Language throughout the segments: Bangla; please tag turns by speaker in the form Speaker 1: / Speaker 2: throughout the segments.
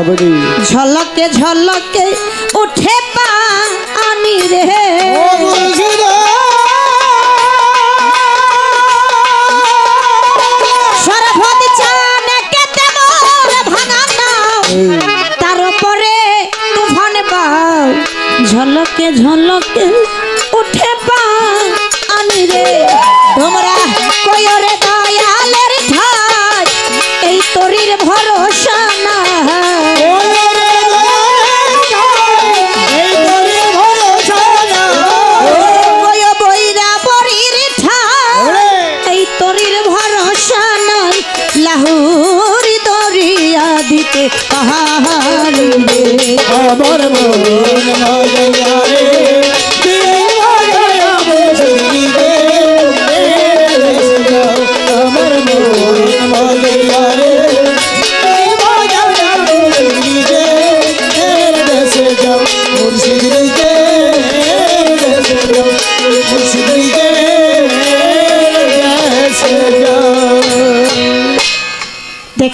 Speaker 1: কবডি
Speaker 2: ঝলকে ঝলকে উঠে পা আনি রে।
Speaker 1: ও মুর্শিদ
Speaker 2: সরভদ চানকে তেমর ভাঙা নাও। তার উপরে তুফান ঝলকে ঝলকে পাহাড়ি
Speaker 1: আমার মন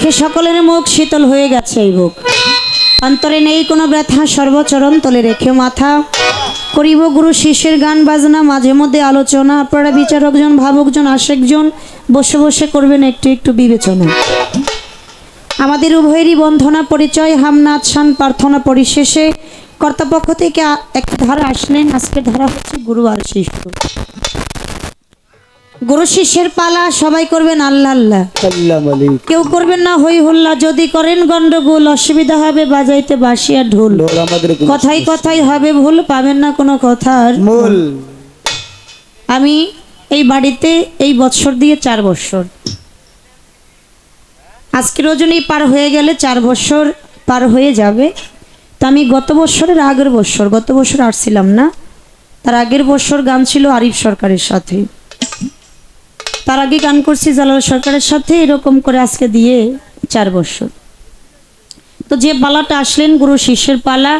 Speaker 2: দেখে সকলের মুখ শীতল হয়ে গেছে এই বুক। অন্তরে নেই কোনো ব্যথা, সর্বচরণ তলে রেখে মাথা। করিব গুরু শিষ্যের গান, বাজনা, মাঝে মধ্যে আলোচনা। আপনারা বিচারকজন, ভাবকজন, আশেকজন বসে বসে করবেন একটু একটু বিবেচনা। আমাদের উভয়েরই বন্ধনা পরিচয়, হামনাথ শান প্রার্থনা পরিশেষে। কর্তাপক্ষ থেকে একটা ধারা আসলেন, আজকের ধারা হচ্ছে গুরু আর শিষ্য। গুরু শিষ্যের পালা সবাই করবেন আল্লাহ আল্লাহ। কেউ করবেন না হই হুল্লা যদি করেন গন্ডগোল অসুবিধা হবে বাজাইতে বাসিয়া ঢোল। কথাই কথাই হবে ভুল পাবেন না কোনো কথার।
Speaker 1: মূল
Speaker 2: আমি এই বাড়িতে এই বৎসর দিয়ে চার বৎসর আজকে রজনী পার হয়ে গেলে চার বছর পার হয়ে যাবে। তো আমি গত বছরের আগের বছর গত বছর আসছিলাম না। তার আগের বছর গান ছিল আরিফ সরকারের সাথে। তার আগে গান করছি জালাল সরকারের সাথে এরকম করে আজকে দিয়ে চার বছর। তো যে পালাটা আসলেন গুরু শিষ্যের পালা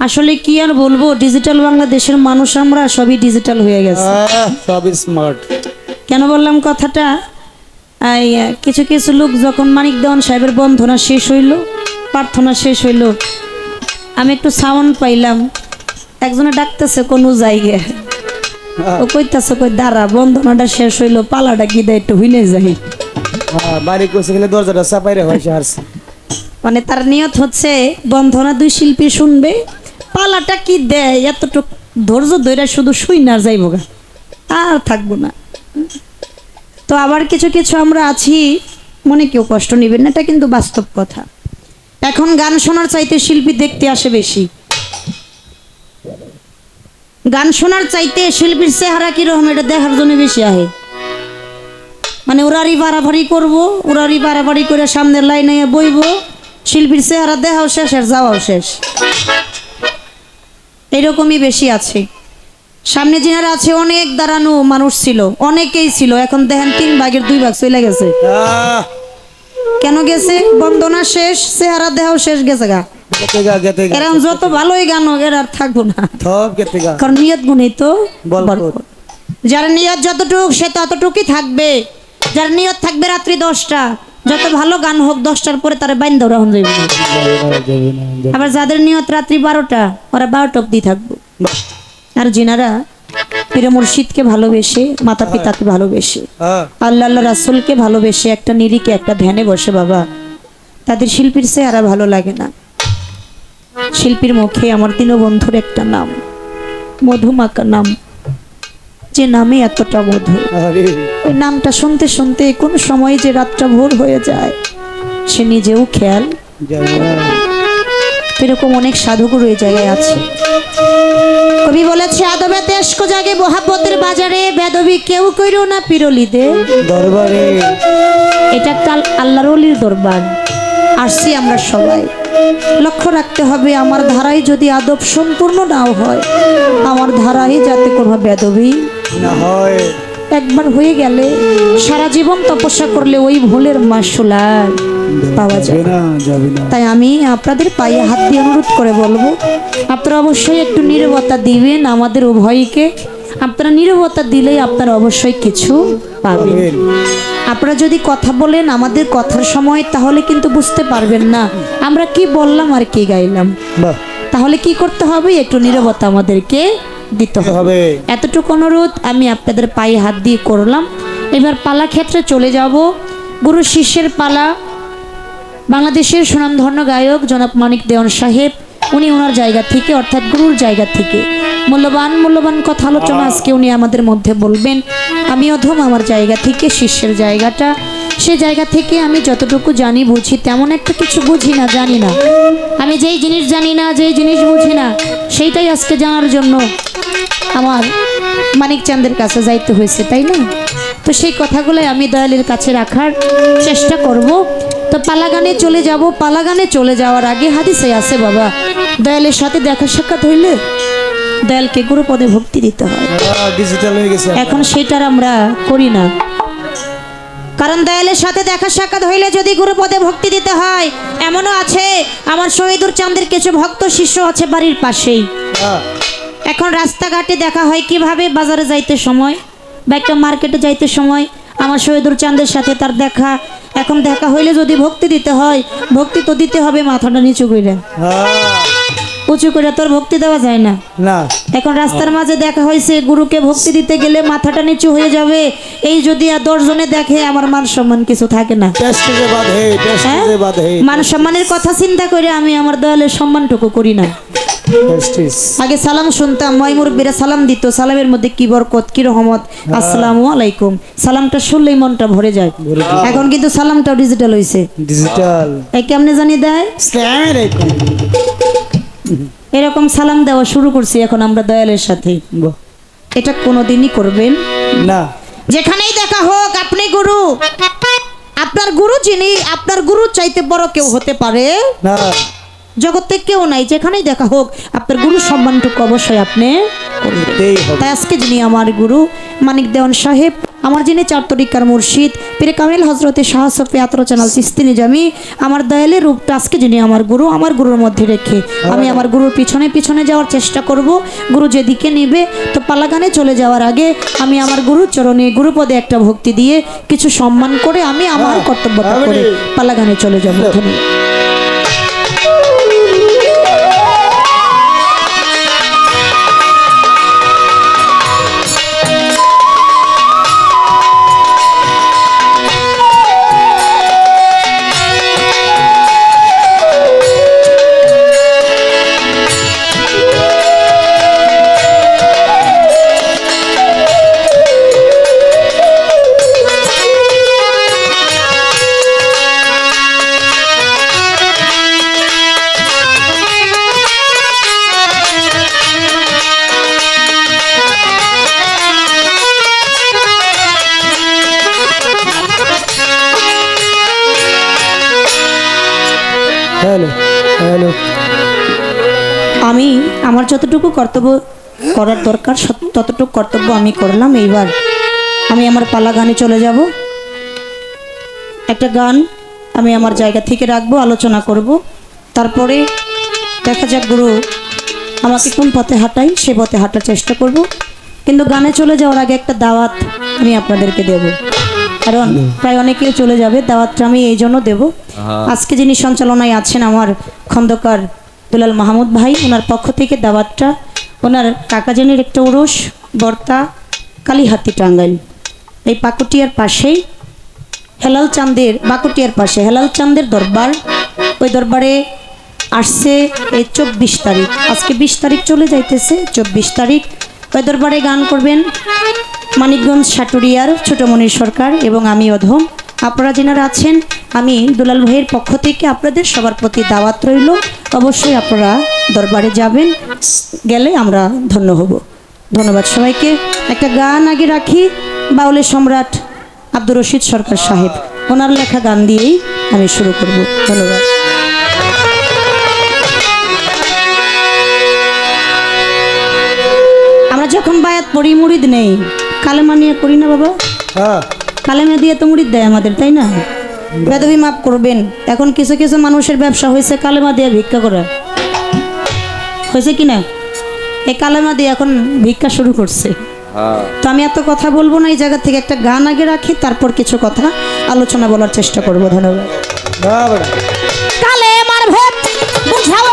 Speaker 2: আসলে কি আর বলব ডিজিটাল বাংলাদেশের মানুষ আমরা সবই ডিজিটাল হয়ে গেছে।
Speaker 1: আহ, সব স্মার্ট
Speaker 2: কেন বললাম কথাটা? কিছু কিছু লোক যখন মানিক দেওয়ান সাহেবের বন্ধনা শেষ হইল প্রার্থনা শেষ হইল আমি একটু সাউন্ড পাইলাম। একজনে ডাকতেছে কোনো জায়গায়। ও কইতাছে কই দাঁড়া বন্ধনাটা শেষ হইল পালাটা কি দেয় একটু হইলে যাই।
Speaker 1: বাড়ি করছে গেলে দরজাটা চাপাই রে হয়
Speaker 2: মানে তার নিয়ত হচ্ছে বন্ধনা দুই শিল্পী শুনবে পালাটা কি দেয় এতটুক ধৈর্য ধরে শুধু শুই না যাইব গা। আর থাকব না। তো আবার কিছু কিছু আমরা আছি মনে কেউ কষ্ট নেবেন না এটা কিন্তু বাস্তব কথা। এখন গান শোনার চাইতে শিল্পী দেখতে আসে বেশি। গান শোনার চাইতে শিল্পীর চেহারা কীরকম এটা দেখার জন্য বেশি আহে। মানে ওরারি বাড়াবাড়ি করব ওরারি বাড়াবাড়ি করে সামনের লাইনে বইব শিল্পীর চেহারা দেখাও শেষ আর যাওয়াও শেষ। এরকমই বেশি আছে। সামনে যিনারা আছে অনেক দাঁড়ানো মানুষ ছিল অনেকেই ছিল। এখন দেখেন তিন ভাগের দুই ভাগ চলে গেছে। কেন গেছে? বন্দনা শেষ চেহারা দেহাও শেষ গেছে গা। এরকম যত ভালোই গান হোক এর আর থাকব না। কারণ নিয়ত গুণই তো। যার নিয়ত যতটুক সে ততটুকুই থাকবে। যার নিয়ত থাকবে রাত্রি দশটা যত ভালো গান হোক দশটার পরে তারা বাইন হন যাইবে আবার যাদের নিয়ত রাত্রি বারোটা ওরা বারোটা অব্দি থাকব। আর যিনারা পীর মুর্শিদকে ভালোবেসে মাতা পিতাকে ভালোবেসে
Speaker 1: হ্যাঁ।
Speaker 2: আল্লাহ আল্লাহ রাসুলকে ভালোবেসে একটা নিরিকে একটা ধ্যানে বসে বাবা। তাদের শিল্পীর চেহারা ভালো লাগে না। শিল্পীর মুখে আমার দীনবন্ধুর একটা নাম মধুমাকা নাম। যে নামে এতটা মধু। ওই নামটা শুনতে শুনতে কোন সময় যে রাতটা ভোর হয়ে যায় সে নিজেও খেয়াল এরকম অনেক সাধুগুরু এই জায়গায় আছে। কবি বলেছে আদবে তেস্ক জাগে মহাব্বতের বাজারে বেদবি কেউ কইরো না পিরলিতে।
Speaker 1: দরবারে।
Speaker 2: এটা একটা আল- আল্লাহর দরবার আসছি আমরা সবাই। লক্ষ্য রাখতে হবে আমার ধারায় যদি আদব সম্পূর্ণ নাও হয় আমার ধারায় যাতে কোনো বেদবি
Speaker 1: না হয়।
Speaker 2: একবার হয়ে গেলে সারা জীবন তপস্যা করলে ওই ভুলের মাসুল আর পাওয়া
Speaker 1: যাবে
Speaker 2: যায়
Speaker 1: না যাবে না।
Speaker 2: তাই আমি আপনাদের পায়ে হাত দিয়ে অনুরোধ করে বলব আপনারা অবশ্যই একটু নীরবতা দিবেন আমাদের উভয়কে আপনারা নীরবতা দিলেই আপনারা অবশ্যই কিছু পাবেন। আপনারা যদি কথা বলেন আমাদের কথার সময় তাহলে কিন্তু বুঝতে পারবেন না। আমরা কি বললাম আর কি গাইলাম। তাহলে কি করতে হবে? একটু নীরবতা আমাদেরকে দিতে হবে। এতটুকু অনুরোধ আমি আপনাদের পায়ে হাত দিয়ে করলাম। এবার পালা ক্ষেত্রে চলে যাব। গুরু শিষ্যের পালা। বাংলাদেশের সুনামধন্য গায়ক জনাব মানিক দেওয়ান সাহেব উনি ওনার জায়গা থেকে অর্থাৎ গুরুর জায়গা থেকে। মূল্যবান মূল্যবান কথা আলোচনা আজকে উনি আমাদের মধ্যে বলবেন। আমি অধম আমার জায়গা থেকে শিষ্যের জায়গাটা। সে জায়গা থেকে আমি যতটুকু জানি বুঝি তেমন একটা কিছু বুঝি না জানি না। আমি যেই জিনিস জানি না যেই জিনিস বুঝি না সেইটাই আজকে জানার জন্য আমার মানিক চাঁদের কাছে যাইতে হয়েছে তাই না? তো সেই কথাগুলোই আমি দয়ালের কাছে রাখার চেষ্টা করব। তো পালাগানে চলে যাব পালাগানে চলে যাওয়ার আগে হাদিসে আছে বাবা। দয়ালের সাথে দেখা সাক্ষাৎ হইলে দয়ালকে গুরুপদে ভক্তি দিতে হয়। এখন সেটার আমরা করি না। কারণ দয়ালের সাথে দেখা সাক্ষাৎ হইলে যদি গুরুপদে ভক্তি দিতে হয় এমনও আছে আমার শহীদুর চাঁদের কিছু ভক্ত শিষ্য আছে বাড়ির পাশেই।
Speaker 1: হ্যাঁ,
Speaker 2: এখন রাস্তাঘাটে দেখা হয় কীভাবে? বাজারে যাইতে সময় বা একটা মার্কেটে যাইতে সময় আমার শহীদুর চাঁদের সাথে তার দেখা। এখন দেখা হইলে যদি ভক্তি দিতে হয় ভক্তি তো দিতে হবে মাথাটা নিচু করে উঁচু করে তোর ভক্তি দেওয়া যায় না।
Speaker 1: না।
Speaker 2: এখন রাস্তার মাঝে দেখা হয়েছে গুরুকে ভক্তি দিতে গেলে মাথাটা নিচু হয়ে যাবে। এই যদি আর দশজনে দেখে আমার মান সম্মান কিছু থাকে না। হ্যাঁ? মান সম্মানের কথা চিন্তা করে আমি আমার দয়ালের সম্মানটুকু করি না। আগে সালাম শুনতাম ময় মুরব্বীরা সালাম দিত সালামের মধ্যে কি বরকত কি রহমত? আসসালামু আলাইকুম। সালামটা শুনলেই মনটা ভরে যায়। এখন কিন্তু সালামটাও ডিজিটাল হয়েছে
Speaker 1: ডিজিটাল
Speaker 2: এই কেমনে জানি দেয়? এরকম সালাম দেওয়া শুরু করছি এখন আমরা দয়ালের সাথে। এটা কোনোদিনই করবেন?
Speaker 1: না।
Speaker 2: যেখানেই দেখা হোক আপনি গুরু। আপনার গুরু যিনি আপনার গুরু চাইতে বড় কেউ হতে পারে।
Speaker 1: না।
Speaker 2: জগতে কেউ নাই যেখানেই দেখা হোক আপনার গুরু সম্মানটুকু অবশ্যই আপনি তাই আজকে যিনি আমার গুরু মানিক দেওয়ান সাহেব আমার যিনি চার তরিকার মুর্শিদ পীরে কামিল হজরতে শাহ সফি আতর চ্যানেল চিস্তি নিজামি আমার দয়ালের রূপটা আজকে যিনি আমার গুরু আমার গুরুর মধ্যে রেখে আমি আমার গুরুর পিছনে পিছনে যাওয়ার চেষ্টা করব। গুরু যেদিকে নেবে তো পালাগানে চলে যাওয়ার আগে আমি আমার গুরুর চরণে গুরুপদে একটা ভক্তি দিয়ে কিছু সম্মান করে আমি আমার কর্তব্যটা করে পালাগানে চলে যাব। ধন্যবাদ। যতটুকু কর্তব্য করার দরকার ততটুকু কর্তব্য আমি করলাম। এইবার আমি আমার পালা গানে চলে যাব। একটা গান আমি আমার জায়গা থেকে রাখব আলোচনা করব। তারপরে দেখা যাক গুরু আমাকে কোন পথে হাঁটাই সে পথে হাঁটার চেষ্টা করব। কিন্তু গানে চলে যাওয়ার আগে একটা দাওয়াত আমি আপনাদেরকে দেব। কারণ প্রায় অনেকেই চলে যাবে দাওয়াতটা আমি এই জন্য দেব। আজকে যিনি সঞ্চালনায় আছেন আমার খন্দকার দুলাল মাহমুদ ভাই, ওনার পক্ষ থেকে দাওয়াতটা, ওনার কাকাজানের একটা উরস বর্তা, কালীহাতি টাঙ্গাইল। এই পাকুটিয়ার পাশেই হেলাল চাঁদের, বাকুটিয়ার পাশে, হেলাল চাঁদের দরবার, ওই দরবারে আসছে এই চব্বিশ তারিখ। আজকে বিশ তারিখ চলে যাইতেছে, চব্বিশ তারিখ। ওই দরবারে গান করবেন মানিকগঞ্জ সাটুরিয়ার ছোটমণি সরকার এবং আমি অধম। আপনারা যেনারা আছেন, আমি দুলাল ভাইয়ের পক্ষ থেকে আপনাদের সবার প্রতি দাওয়াত রইল। অবশ্যই আপনারা দরবারে যাবেন, গেলে আমরা ধন্য হব। ধন্যবাদ সবাইকে। একটা গান আগে রাখি বাউলের সম্রাট আব্দুর রশিদ সরকার সাহেব। ওনার লেখা গান দিয়েই আমি শুরু করব। ধন্যবাদ। আমরা যখন বায়াত পড়ি, মুড়িদ নেই। কালেমা নিয়ে করি না বাবা?
Speaker 1: হ্যাঁ।
Speaker 2: কালেমা দিয়ে তো মুড়িদ দেয় আমাদের তাই না? বেদবি মাফ করবেন। এখন কিছু কিছু মানুষের ব্যবসা হয়েছে কালেমা দিয়ে ভিক্ষা করা। হয়েছে কি না? এই কালেমা দিয়ে এখন ভিক্ষা শুরু করছে। তো আমি এত কথা বলব না এই জায়গা থেকে একটা গান আগে রাখি তারপর কিছু কথা আলোচনা বলার চেষ্টা করব। ধন্যবাদ। কালে মার ভেদ বুঝাও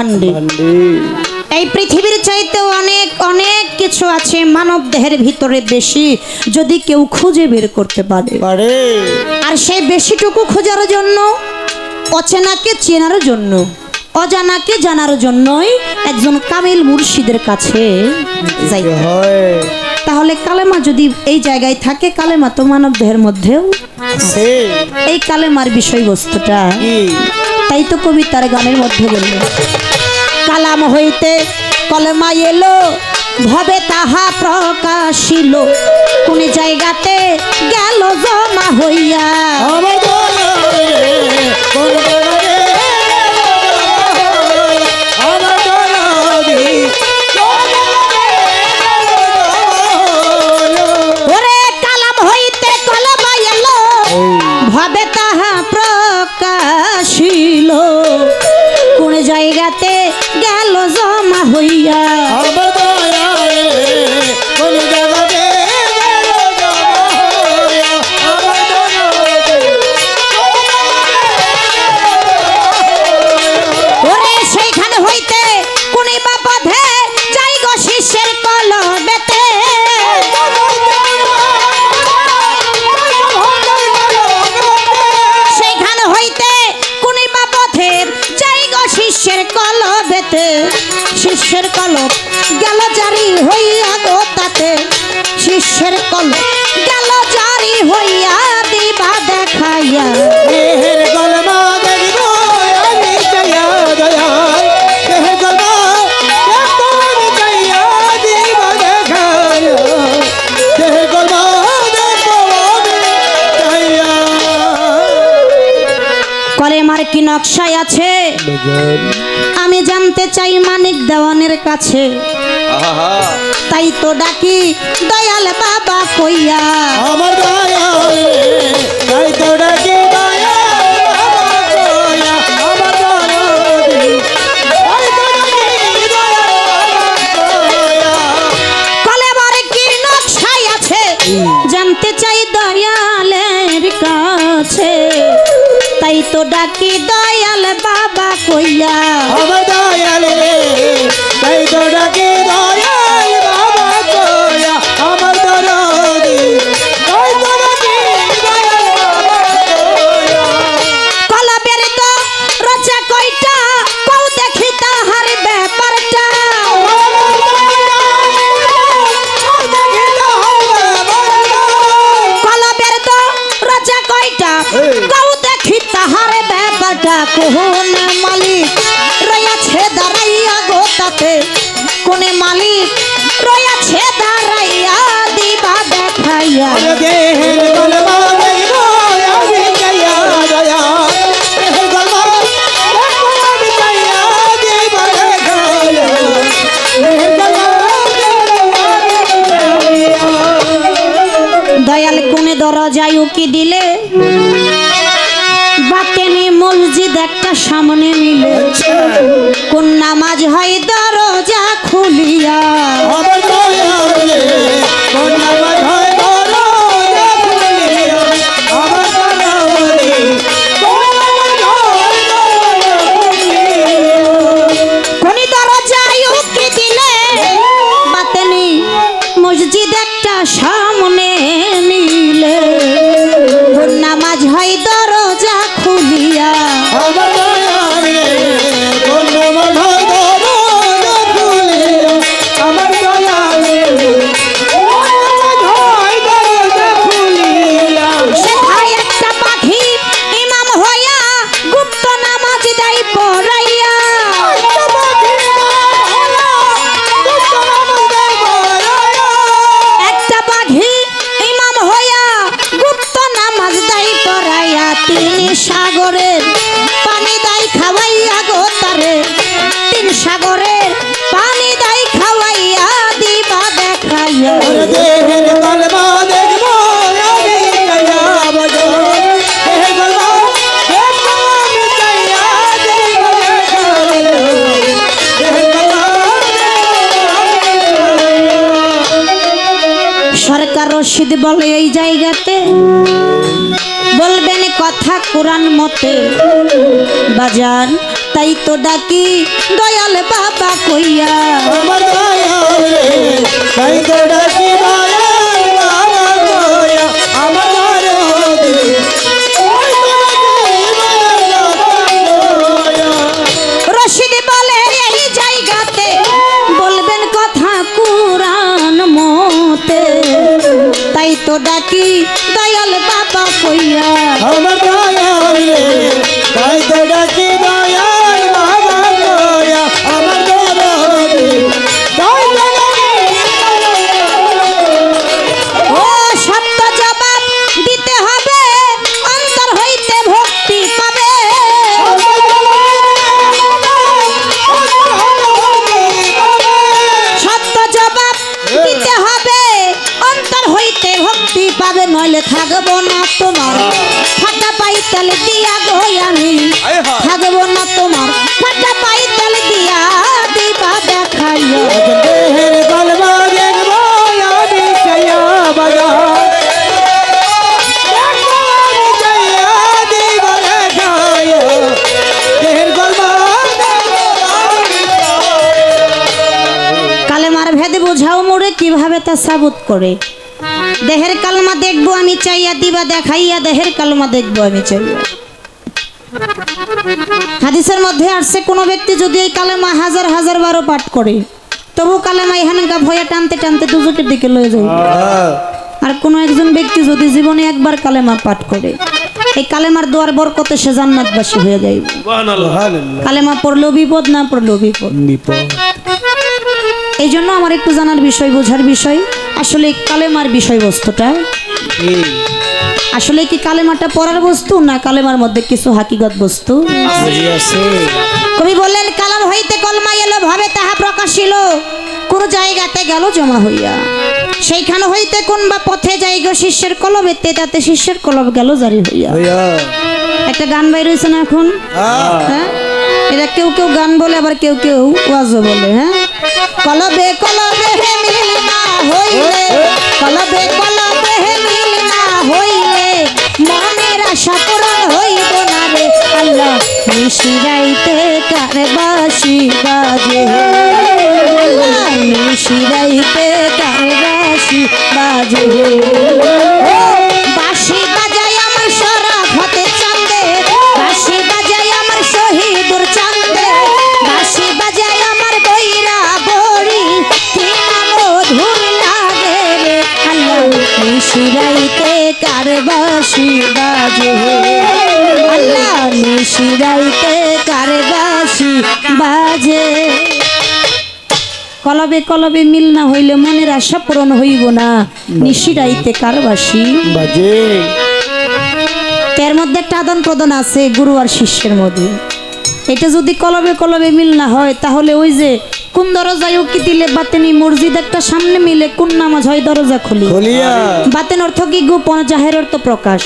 Speaker 2: ভাণ্ডে এই পৃথিবীর চাইতেও অনেক অনেক কিছু আছে মানব দেহের ভিতরে বেশি যদি কেউ খুঁজে বের করতে পারে। আর সেই বেশিটুকু খোঁজার জন্য অচেনাকে চেনার জন্য অজানাকে জানার জন্যই একজন কামিল মুর্শিদের কাছে যাইতে হয়। তাহলে কালেমা যদি এই জায়গায় থাকে কালেমা তো মানব দেহের মধ্যেও এই কালেমার বিষয়বস্তুটা। তাই তো কবিতার গানের মধ্যে বলল কালাম হইতে কলমা এলো ভবে তাহা প্রকাশিল। কোন জায়গাতে গেল জমা হইয়া। কি নকশায় আছে? আমি জানতে চাই মানিক দেওয়ানের কাছে। তাই তো ডাকি দয়াল বাবা কইয়া।
Speaker 1: আমার দয়াল। তো ডাকি দয়াল
Speaker 2: দরজায় উকি দিলে? বাতেনি মসজিদ একটা সামনে মিলে কোন নামাজ হয় দরজা খুলিয়া। সরকার রশিদ বলে এই জায়গাতে। বলবেন কথা কোরআন মতে। বাজার, তাই তো ডাকি দয়াল বাবা কইয়া।
Speaker 1: তাই তো ডাকি ডাকি
Speaker 2: দয়াল বাবা কইয়া
Speaker 1: আমার তা
Speaker 2: সাবুত করে। দেহের কালমা দেখব আমি চাইয়া দিবা দেখাইয়া দেহের কালমা দেখব আমি চাইয়া হাদিসের মধ্যে আসছে কোনো ব্যক্তি যদি এই কালেমা হাজার হাজার বারো পাঠ করে তবু কালেমা এখানকা ভয়ে টানতে টানতে দুজকের দিকে লয়ে যায়। আর কোনো একজন ব্যক্তি যদি জীবনে একবার কালেমা পাঠ করে এই কালেমার দোয়ার বরকতে সে জান্নাতবাসী হয়ে যায় কালেমা পড়লেও বিপদ না পড়লেও বিপদ। এই জন্য আমার একটু জানার বিষয় বোঝার বিষয়। আসলে কালেমার বিষয়বস্তুটা। আসলে কি কালেমাটা পড়ার বস্তু না কালেমার মধ্যে কিছু হাকিগত বস্তু? কবি বললেন কালাম হইতে কলমা এলো ভাবে তাহা প্রকাশিল। কোন জায়গাতে গেল জমা হইয়া। সেইখানে হইতে কোন বা পথে যাইগ শিষ্যের কলবেতে তাতে শিষ্যের কলব গেল জারি হইয়া। একটা গান বাইর হয়েছে না এখন? হ্যাঁ? এটা কেউ কেউ গান বলে আবার কেউ কেউ ওয়াজও বলে হ্যাঁ? কলবে কলবে হে মিল না হইলে। কলবে কলবে হে মিল হইলে। মনের আশা পূরণ হইব না রে। আল্লাহ নিশিরাইতে কারে বাসি বাজে। নিশিরাইতে কারে বাসি বাজে। কলবে কলবে মিল না হইলে মনের আশা পূরণ হইব না। নিশিরাইতে কারবাসী।
Speaker 1: বাজে।
Speaker 2: এর মধ্যে একটা আদান প্রদান আছে গুরু আর শিষ্যের মধ্যে। এটা যদি কলবে কলবে মিল না হয় তাহলে ওই যে কোন দরজায় উকি দিলে বাতেনি মসজিদ একটা সামনে মিলে কোন নামাজ হয় দরজা খুলি। বাতেন অর্থ কি? গোপন জাহের অর্থ প্রকাশ।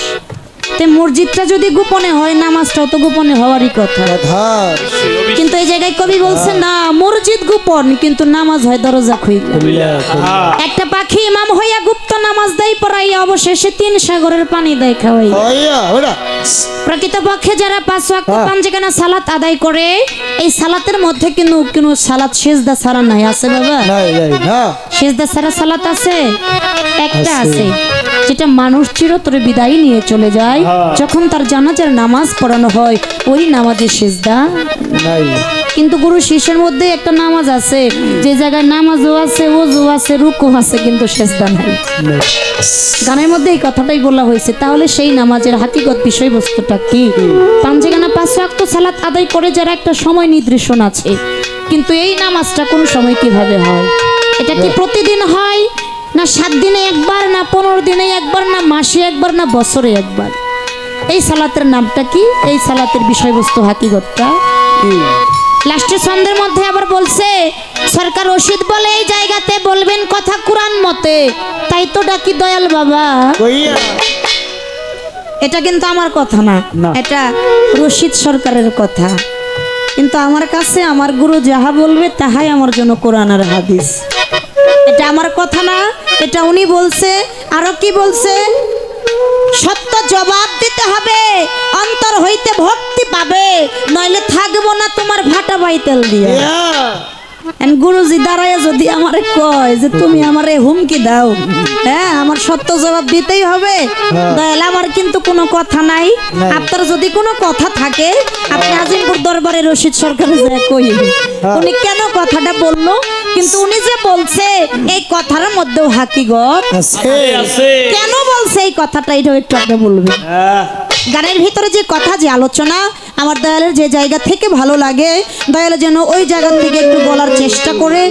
Speaker 2: তে মসজিদটা যদি গোপনে হয় নামাজটাও তো গোপনে হওয়ারই কথা। কিন্তু এই জায়গায় কবি বলছে না মসজিদ গোপন কিন্তু নামাজ হয় দরজা
Speaker 1: বলিয়া
Speaker 2: একটা পাখি ইমাম হইয়া গুপ্ত নামাজ দেয় পড়াইয়া অবশেষে তিন সাগরের পানি দেয় খাওয়াই।
Speaker 1: হইয়া ওরা
Speaker 2: প্রকৃতপক্ষে যারা পাঁচ ওয়াক্ত
Speaker 1: হ্যাঁ।
Speaker 2: পাঞ্জেখানা সালাত আদায় করে এই সালাতের মধ্যে কিন্তু কোনো সালাত সেজদা ছাড়া নাই আছে বাবা? সেজদা ছাড়া সালাত আছে? একটা
Speaker 1: আছে।
Speaker 2: আছে যেটা মানুষ চিরতরে বিদায় নিয়ে চলে যায়।
Speaker 1: হ্যাঁ।
Speaker 2: যখন তার জানাজার নামাজ পড়ানো হয় ওই নামাজের সেজদা?
Speaker 1: নাই।
Speaker 2: কিন্তু গুরু শিষ্যের মধ্যে একটা নামাজ আছে যে জায়গায় নামাজও আছে ওজু আছে রুকু আছে কিন্তু সেজদা নাই। গানের মধ্যে এই কথাটাই বলা হয়েছে তাহলে সেই নামাজের হাকিগত বিষয়বস্তুটা কি? পাঞ্জেগানা পাঁচ ওয়াক্ত সালাত আদায় করে যারা একটা সময় নির্দেশন আছে কিন্তু এই নামাজটা কোন সময় কীভাবে হয়? এটা কি প্রতিদিন হয় না সাত দিনে একবার না পনেরো দিনে একবার না মাসে একবার না বছরে একবার? এই সালাতের নামটা কি? এই সালাতের বিষয়বস্তু হাকিগতটা? লাস্টের ছন্দের মধ্যে আবার বলছে সরকার রশিদ বলে এই জায়গাতে বলবেন কথা কোরআন মতে। তাই তো ডাকি দয়াল বাবা। এটা কিন্তু আমার কথা না। এটা রশিদ সরকারের কথা। কিন্তু আমার কাছে আমার গুরু যাহা বলবে তাহাই আমার জন্য কোরআন আর হাদিস। এটা আমার কথা না এটা উনি বলছে আরও কি বলছে? সত্য জবাব দিতে হবে। অন্তর হইতে ভক্তি পাবে নইলে থাকব না তোমার ভাটা বাইতেল দিয়ে। গুরুজি দাঁড়ায় যদি আমারে কয় যে তুমি আমারে হুমকি দাও হ্যাঁ আমার সত্য জবাব দিতেই হবে। দয়াল আমার কিন্তু কোনো কথা নাই।
Speaker 1: নাই।
Speaker 2: আপনার যদি কোনো কথা থাকে আপনি আজিমপুর দরবারে রশিদ সরকারে যায় কই উনি কেন কথাটা বলল? কিন্তু উনি যে বলছে এই কথার মধ্যেও হাকিগত
Speaker 1: আছে।
Speaker 2: কেন বলছে এই কথাটা? এটা একটু আপনি বলবেন গানের ভিতরে যে কথা যে আলোচনা আমার দয়ালের যে জায়গা থেকে ভালো লাগে দয়াল যেন ওই জায়গা থেকে একটু বলার চেষ্টা করে।